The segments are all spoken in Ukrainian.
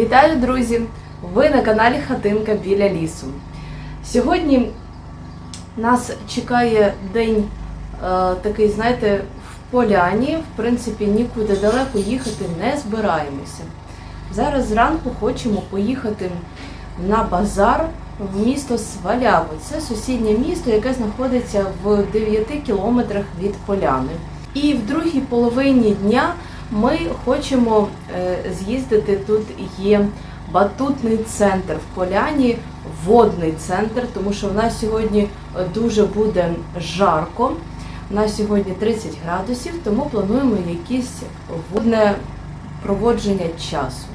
Вітаю, друзі! Ви на каналі Хатинка біля лісу. Сьогодні нас чекає день е, такий, знаєте, в поляні. В принципі, нікуди далеко їхати не збираємося. Зараз зранку хочемо поїхати на базар в місто Сваляво. Це сусіднє місто, яке знаходиться в 9 кілометрах від поляни. І в другій половині дня ми хочемо е, з'їздити. Тут є батутний центр в поляні, водний центр, тому що в нас сьогодні дуже буде жарко. У нас сьогодні 30 градусів, тому плануємо якесь водне проводження часу.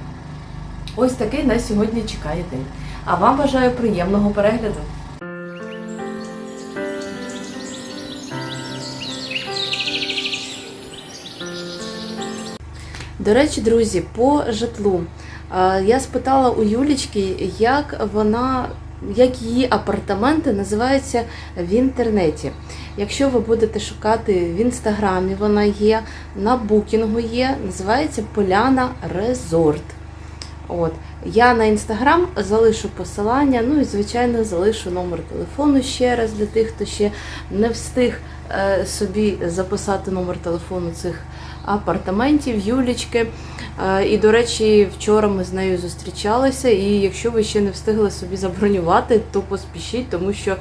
Ось такий нас сьогодні чекає день. А вам бажаю приємного перегляду. До речі, друзі, по житлу. Е, Я спитала у Юлічки, як вона, як її апартаменти називаються в інтернеті. Якщо ви будете шукати в інстаграмі, вона є, на букінгу є, називається Поляна Резорт. От. Я на інстаграм залишу посилання, ну і звичайно залишу номер телефону ще раз для тих, хто ще не встиг е, собі записати номер телефону цих апартаментів, Юлічки. Е, І, до речі, вчора ми з нею зустрічалися. І якщо ви ще не встигли собі забронювати, то поспішіть, тому що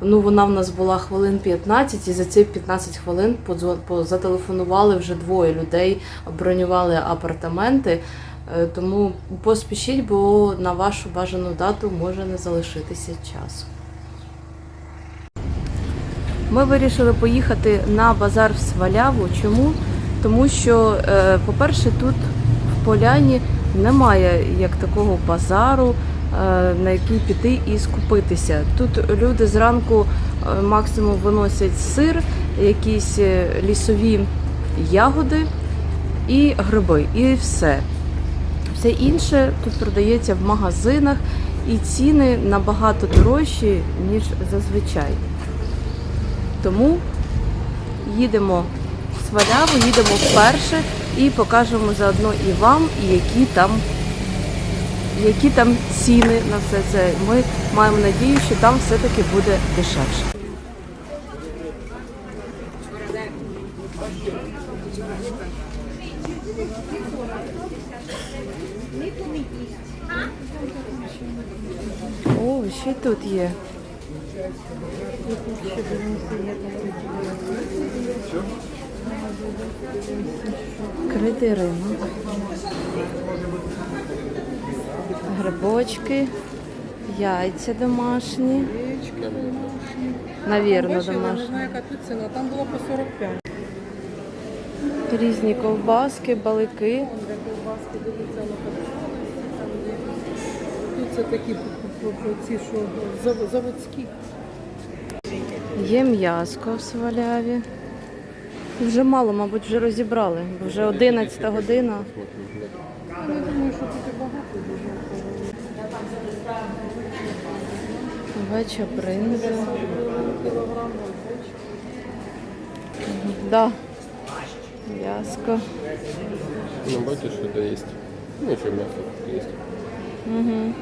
ну, вона в нас була хвилин 15, і за ці 15 хвилин подзво- по- зателефонували вже двоє людей, бронювали апартаменти. Е, Тому поспішіть, бо на вашу бажану дату може не залишитися часу. Ми вирішили поїхати на базар в Сваляву. Чому? Тому що, е, по-перше, тут в поляні немає як такого базару, е, на який піти і скупитися. Тут люди зранку максимум виносять сир, якісь лісові ягоди і гриби, і все. Все інше тут продається в магазинах, і ціни набагато дорожчі, ніж зазвичай. Тому їдемо в Сваляву, їдемо вперше і покажемо заодно і вам, і які там, які там ціни на все це. Ми маємо надію, що там все-таки буде дешевше. О, ще тут є. Критий ринок. Грибочки, яйця домашні. Навірно, домашні. яка тут ціна. Там було по 45. Різні ковбаски, балики. Тут це такі ці, що заводські. Є м'яско в сваляві. Вже мало, мабуть, вже розібрали, вже 11 година. Я думаю, що тут і багато дуже. Веча бринза. Да. М'яско. Ну, бачиш, що це є. Ну, еще мясо есть. Угу.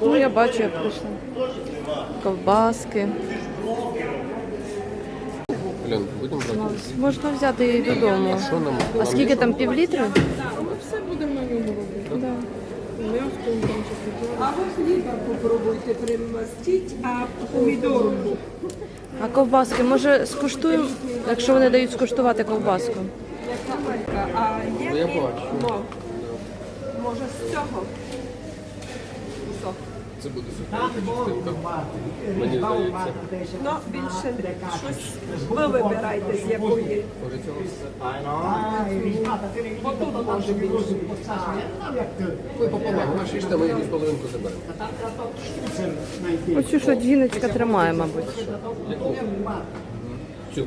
Ну, я бачу, як прийшла. Ковбаски. Лен, будемо брати? Ну, Можна взяти її додому. Що нам? А скільки там півлітра? Ми все будемо на ньому робити. Да. А ви хліба попробуйте примастіть, а помідорку. А ковбаски, може, скуштуємо, якщо вони дають скуштувати ковбаску. А є Ну, я бачу. ну, може з цього? Кусок. Це буде частинка. Мені здається. Ну, більше щось ви вибирайте, з якої. Може цього? Отут може більше. Ви пополам, ну, шість, ми її половинку заберемо. Оцю що жіночка тримає, мабуть. Цю.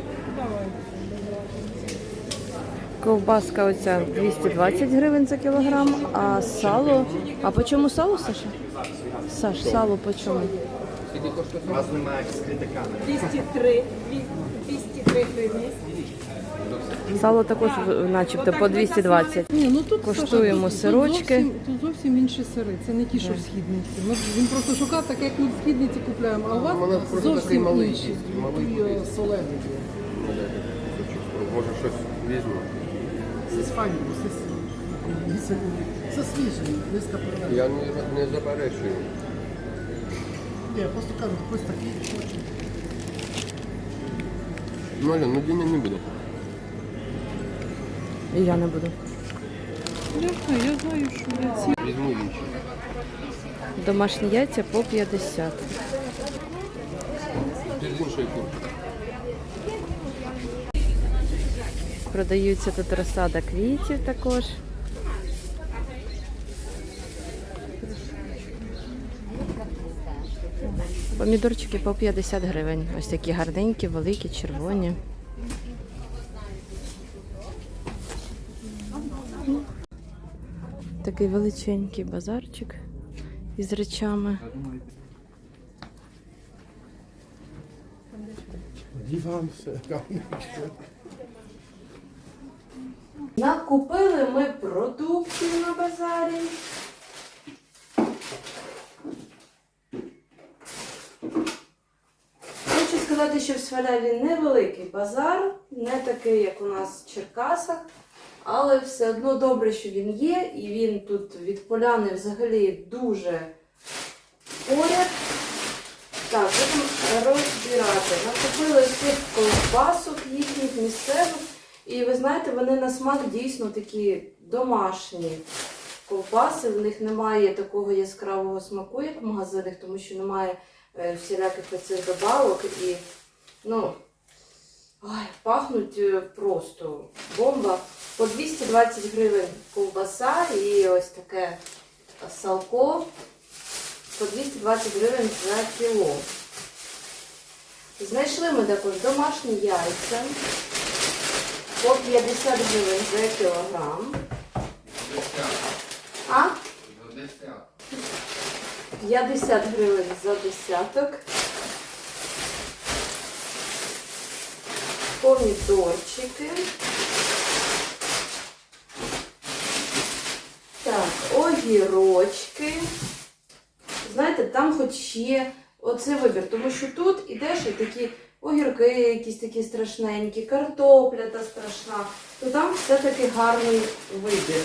Ковбаска оця 220 гривень за кілограм, а сало. А по чому сало, Саша? Саш, сало по чому? Скільки коштує? 203, 203 гривні. Сало також начебто по 220. Ні, ну тут Коштуємо Саша, тут, сирочки. Тут зовсім, тут зовсім інші сири. Це не ті, що в східниці. Ну, він просто шукав так, як ми в східниці купляємо, а у вас У мене просто такий зовсім малий інші. є, малий І, е, спробую. Може щось візьму. З Іспанії, з, з, це свіжий, низька перевезення. Я не, не заперечую. Ні, я просто кажу, ось такий хоче. Ну, Аля, ну Діня не буде. І я не буду. Знаю, я знаю, що я ці. Візьму інші. Домашні яйця по 50. Ти з іншої курки. Продаються тут розсада квітів також. Помідорчики по 50 гривень. Ось такі гарненькі, великі, червоні. Такий величенький базарчик із речами. Діван все. Накупили ми продуктів на базарі. Хочу сказати, що в Сваляві невеликий базар, не такий, як у нас в Черкасах, але все одно добре, що він є, і він тут від поляни взагалі дуже поряд. Так, будемо розбирати. Накупили цих ковбасок їхніх місцевих. І ви знаєте, вони на смак дійсно такі домашні ковбаси. В них немає такого яскравого смаку, як в магазинах, тому що немає е, всіляких оцих добавок і ну, ой, пахнуть е, просто бомба. По 220 гривень ковбаса і ось таке салко по 220 гривень за кіло. Знайшли ми також домашні яйця по 50 гривень за кілограм. А? 50 гривень за десяток. Помідорчики. Так, огірочки. Знаєте, там хоч є оцей вибір, тому що тут ідеш і такі огірки якісь такі страшненькі, картопля та страшна, то там все-таки гарний вибір.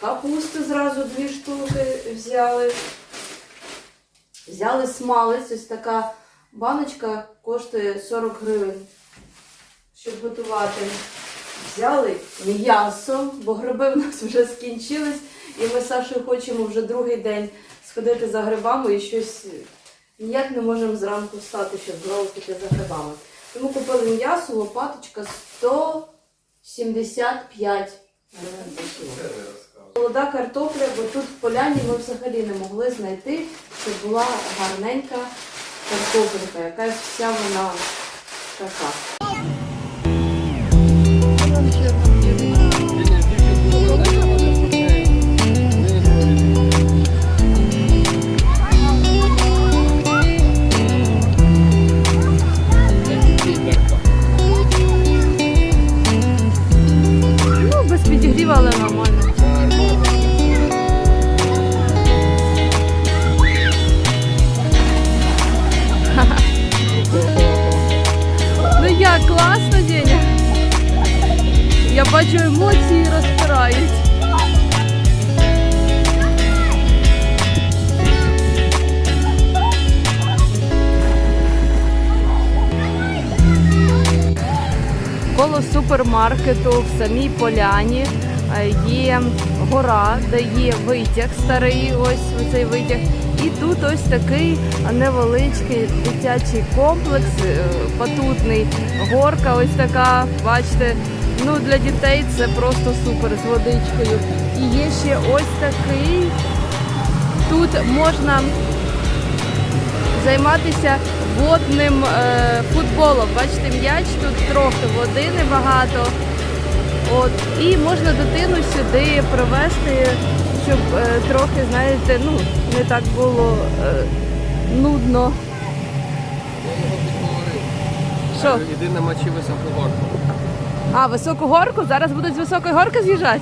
Капусти зразу дві штуки взяли. Взяли смалець, ось така баночка коштує 40 гривень, щоб готувати. Взяли м'ясо, бо гриби в нас вже скінчились, і ми з Сашою хочемо вже другий день сходити за грибами і щось ніяк не можемо зранку встати, щоб знову піти за грибами. Тому купили м'ясо, лопаточка 175 гривень. Молода картопля, бо тут в поляні ми взагалі не могли знайти, щоб була гарненька картопелька, якась вся вона така. Підігріва, але нормально. Ну як, класно, Деня? Я бачу емоції розпирають. Коло супермаркету в самій поляні є гора, де є витяг старий, ось цей витяг. І тут ось такий невеличкий дитячий комплекс, е, батутний, горка ось така, бачите, ну для дітей це просто супер з водичкою. І є ще ось такий. Тут можна займатися водним е, футболом. Бачите, м'яч тут трохи води небагато. От, і можна дитину сюди привезти, щоб е, трохи, знаєте, ну, не так було е, нудно. Я його підговорив. Що? Іди на мочі високу горку. А, високу горку? Зараз будуть з високої горки з'їжджати?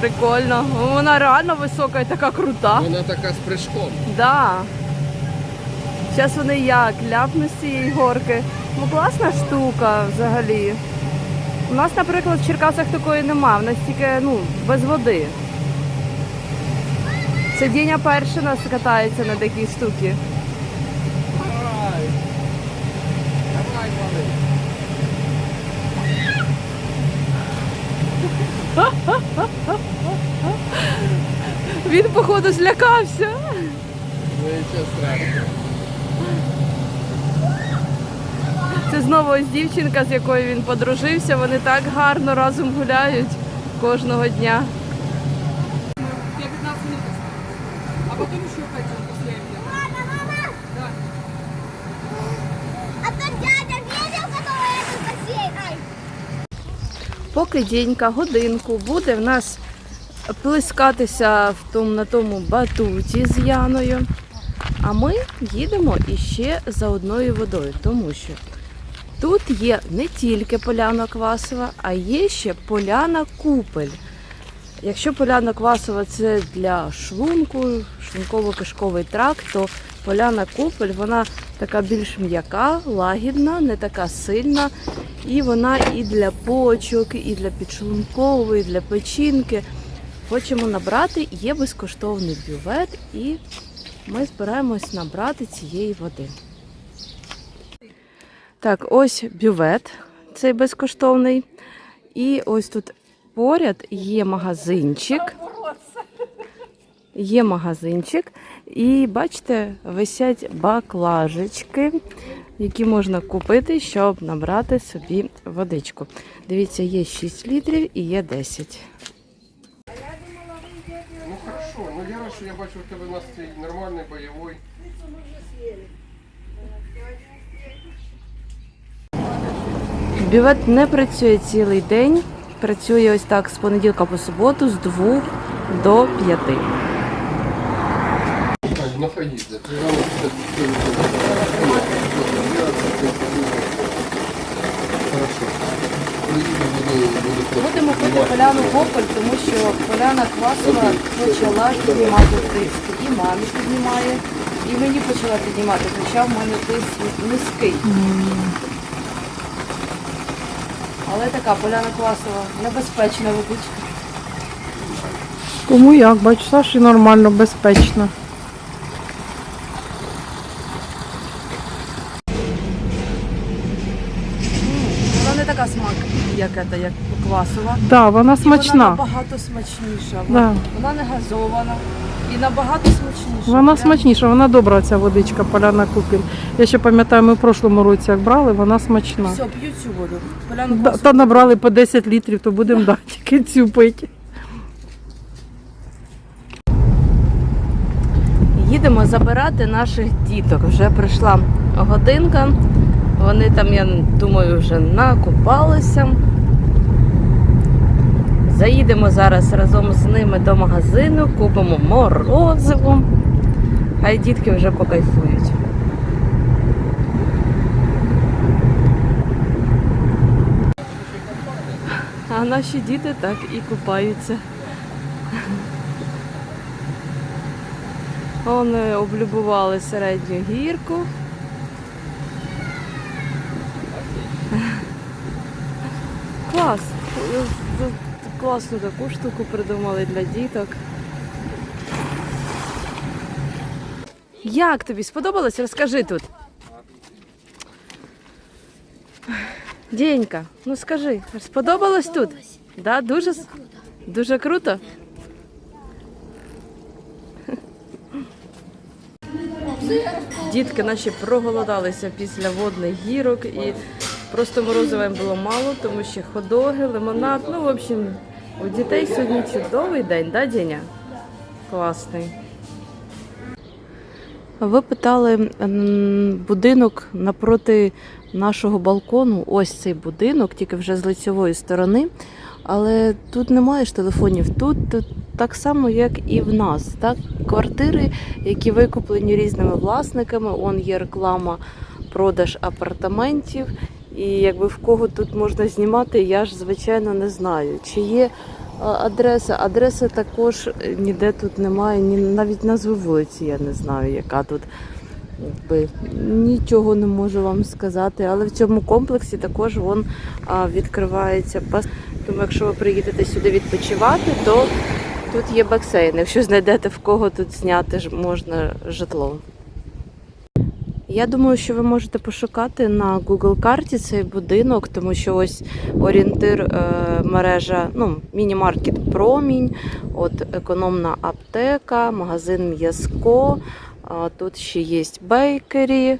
Прикольно. Вона реально висока і така крута. Вона така з прыжком. Да. Зараз вони як ляпнуть з цієї горки. Ну класна штука взагалі. У нас, наприклад, в Черкасах такої нема, в нас тільки ну, без води. Це Діня перший нас катається на такій штуці. Він, походу, злякався. Ну нічого страшного. Це знову ось дівчинка, з якою він подружився. Вони так гарно разом гуляють кожного дня. Я 15 минут А потом еще пойдем после обеда. А то дядя видел, который этот? Ай. Поки Дінька годинку буде в нас плескатися в тому, на тому батуті з Яною. А ми їдемо іще за одною водою, тому що тут є не тільки поляна Квасова, а є ще поляна Купель. Якщо поляна Квасова це для шлунку, шлунково-кишковий тракт, то поляна Купель вона така більш м'яка, лагідна, не така сильна. І вона і для почок, і для підшлункової, і для печінки. Хочемо набрати, є безкоштовний бювет, і ми збираємось набрати цієї води. Так, ось бювет, цей безкоштовний. І ось тут поряд є магазинчик. Є магазинчик, і бачите, висять баклажечки, які можна купити, щоб набрати собі водичку. Дивіться, є 6 літрів і є 10. Ну хорошо, ну я що я бачу в тебе настрій нормальний, бойовий. Бювет не працює цілий день. Працює ось так з понеділка по суботу з 2 до 5. Так, находіться. Ти рано Хорошо. Приїду, буду, буду Будемо пити поляну Гополь, тому що поляна Квасова почала піднімати тиск. І мамі піднімає, і мені почала піднімати, хоча в мене тиск низький. Але така поляна Квасова, небезпечна водичка. Кому як, бачу, Саші нормально, безпечно. Вона не така смак, як, ета, як квасова. Так, вона І Вона набагато смачніша. Да. Вона не газована і набагато смачніша. Вона смачніша, вона добра ця водичка, поляна купіль. Я ще пам'ятаю, ми в прошлому році як брали, вона смачна. Все, п'ю цю воду. Поляну Да. Та набрали по 10 літрів, то будемо дати тільки цю пити. Їдемо забирати наших діток. Вже прийшла годинка. Вони там, я думаю, вже накупалися. Заїдемо зараз разом з ними до магазину, купимо морозиво. Хай дітки вже покайфують. А наші діти так і купаються. Вони облюбували середню гірку. Клас! Класну таку штуку придумали для діток. Як тобі сподобалось? Розкажи тут. Денька, ну скажи, сподобалось тут? Да, дуже, дуже круто. Дітки наші проголодалися після водних гірок і просто морозива їм було мало, тому що ходоги, лимонад. Ну, в общем, у дітей сьогодні чудовий день, да, Деня? Класний. Ви питали будинок напроти нашого балкону. Ось цей будинок, тільки вже з лицевої сторони. Але тут немає ж телефонів. Тут так само, як і в нас. Так? Квартири, які викуплені різними власниками. Он є реклама продаж апартаментів. І якби в кого тут можна знімати, я ж звичайно не знаю. Чи є адреса? Адреси також е, ніде тут немає, ні навіть назви вулиці я не знаю, яка тут. Якби, нічого не можу вам сказати, але в цьому комплексі також вон відкривається пас. Тому якщо ви приїдете сюди відпочивати, то тут є басейн. Якщо знайдете в кого тут зняти ж можна житло. Я думаю, що ви можете пошукати на Google карті цей будинок, тому що ось орієнтир е, мережа, ну, міні-маркет Промінь, от економна аптека, магазин М'язко. Тут ще є бейкері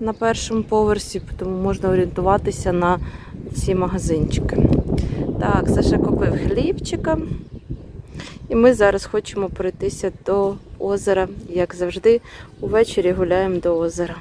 на першому поверсі, тому можна орієнтуватися на ці магазинчики. Так, Саша купив хлібчика. І ми зараз хочемо пройтися до озера. Як завжди, увечері гуляємо до озера.